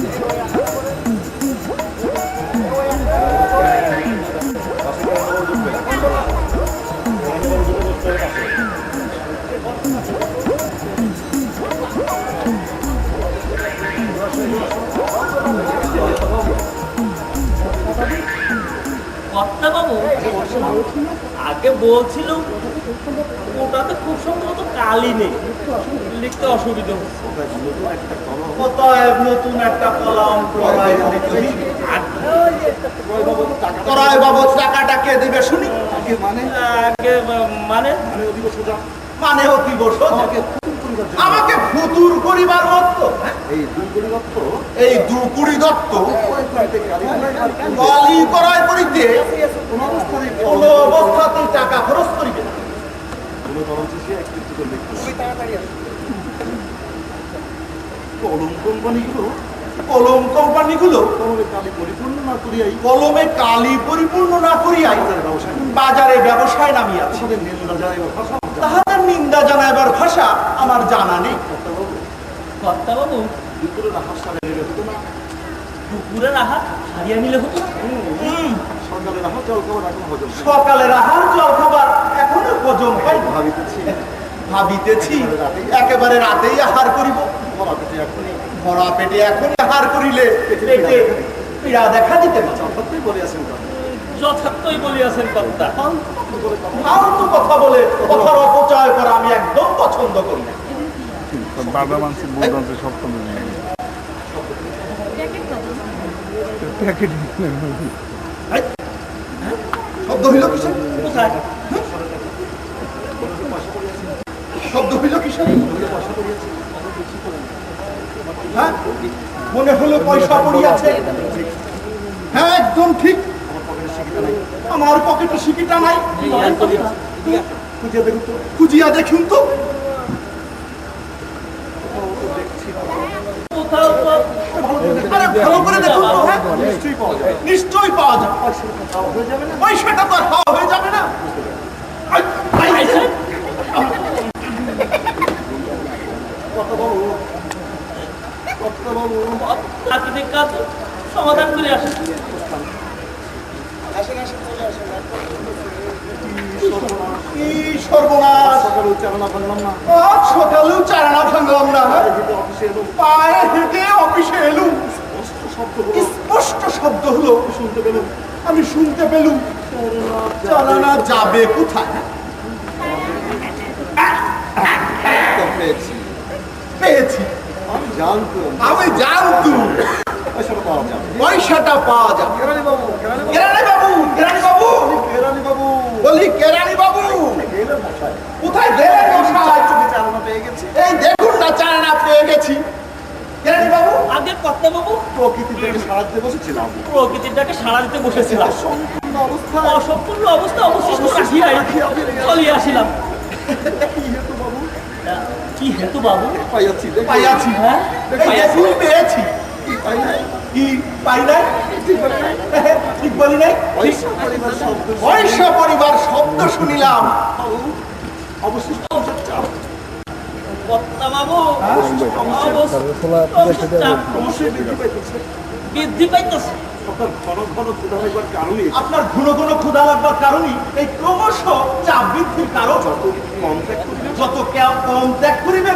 Thank you. আগে বলছিল ওটাতে খুব সম্ভবত কালি নেই। লিখতে অসুবিধা হচ্ছে। কোথায় নতুন একটা কলম পড়ায় করায় বাবদ টাকাটা কে দিবে শুনি? মানে? মানে? মানে অতীব সোজা। আমাকে ফুতুর মতো হ্যাঁ? এই দুকুড়ি দত্ত করায় করিতে কোন অবস্থাতেই টাকা খরচ করিবে না। কলম কোম্পানিগুলো কলম কোম্পানিগুলো কলমে কালি পরিপূর্ণ না করিয়াই? কলমে কালি পরিপূর্ণ না করিয়াই বাজারে ব্যবসায় নামিয়াছে। তাহাদের নিন্দা জানাইবার ভাষা আমার জানা নেই। দুপুরের আহার হারিয়ে নিলে হতো না হুম, সকালে রাখা জল খাবার এখন হজম হয়। সকালের আহার জল খাবার এখনও হজম হয় ভাবিতেছি ভাবিতেছি একেবারে রাতেই আহার করিব। এখনই ভরা পেটে এখন আহার করিলে পেটে পীড়া দেখা দিতে পারে। সত্যই বলে আছেন তো যথার্থই বলিয়াছেন কর্তা। ফালতু কথা বলে। কথার অপচয় করা আমি একদম পছন্দ করি না। সব প্যাকেট এই, শব্দ হইল কোথায়? শব্দ হইল কিসের? হ্যাঁ? মনে হলো পয়সা পড়িয়াছে। হ্যাঁ একদম ঠিক। আমার পকেটে শিকিটা নাই। খুঁজিয়া দেখুন তো খুঁজিয়া দেখুন তো কোথাও তো আরে ভালো করে দেখুন তো হ্যাঁ? নিশ্চয়ই পাওয়া যাবে। নিশ্চয়ই পাওয়া যাবে পয়সাটা তো আর খাওয়া হয়ে যাবে না। প্রাকৃতিক কাজ সমাধান করে আসে সর্বনাশ। সকালেও চারানা ভাঙলাম না। পায়ে হেঁটে অফিসে এলুম। স্পষ্ট শব্দ হলো। স্পষ্ট শব্দ হলো শুনতে পেলাম। আমি শুনতে পেলুম। চালানা যাবে কোথায়? পেয়েছি। পেয়েছি। আমি জানতাম। আমি জানতুম। পয়সাটা পাওয়া যাবে। কেরানি বাবু কেরানি বাবু। কেরানি বাবু কেরানি বাবু। বলি কেরানি বাবু। কোথায় গেলেন মশাই? চালানো পেয়ে গেছি। এই দেখুন না চারানা পেয়ে গেছি। কেরানি বাবু আগে কর্তা বাবু প্রকৃতি থেকে সারাতে বসেছিলাম। প্রকৃতিটাকে সাড়া দিতে বসেছিলাম। সম্পূর্ণ অবস্থা। অসম্পূর্ণ অবস্থা অবশিষ্ট রাখিয়াই চলিয়ে আসিলাম। কি হেতু বাবু? পাইয়াছি পাইয়াছি। হ্যাঁ? দেখুন পেয়েছি। কি পাই নাই? কি পাই নাই? ঠিক বলি পয়সা পরিবার শব্দ শুনিলাম। অবশিষ্ট চাপ কর্তা বাবু খোলা অবস্থা চাপ অবশ্যই বৃদ্ধি পাইতেছে। আপনার ঘন ঘন ক্ষুধা কারণে লাগবার কারণই এই ক্রমশ চাপ বৃদ্ধির কারণ। যত কম ত্যাগ করিবে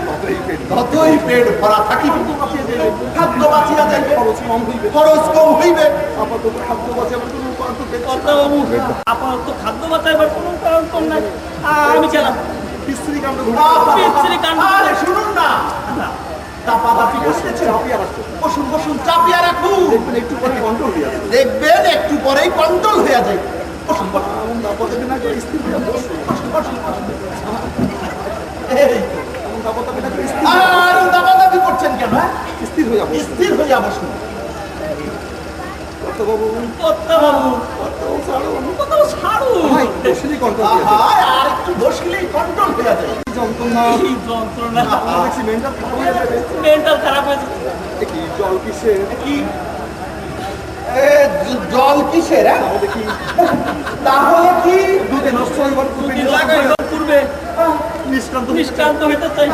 ততই পেট ভরা। থাকিবে। খাদ্য বাঁচিয়া যাইবে। খরচ কম হইবে। আপাতত খাদ্য বাঁচাবার কোনো উপায় আপাতত খাদ্য বাঁচাইবার কোনো কারণ কম নাই। আমি গেলাম স্ত্রী কাণ্ড বিচ্ছিরি কাণ্ড। আরে শুনুন না। চাপা দাপি করতেছে বসুন বসুন চাপিয়া রাখুন। দেখবেন একটু পরে কন্ট্রোল দিয়ে আসবে দেখবেন একটু পরেই কন্ট্রোল হয়ে যাবে। বসুন বসুন। না করে স্থির হয়ে? বসুন বসুন বসুন বসুন। স্থির আর দাবাদাবি করছেন কেন হ্যাঁ? স্থির হয়ে যাব স্থির ছাড়ো বসেরই কন্ট্রোল আর একটু বসলেই কন্ট্রোল হয়ে যাবে যন্ত্রণা? কি যন্ত্রণা? দেখছি মেন্টাল খারাপ হয়ে যাবে মেন্টাল খারাপ হয়েছে এ কি জল কিসের? কি? জল কিসের হ্যাঁ? তাহলে কি? তাহলে কি? দুধে নষ্ট হইবার পূর্বে পূর্বে নিষ্কান্ত নিষ্ক্রান্ত হইতে চাই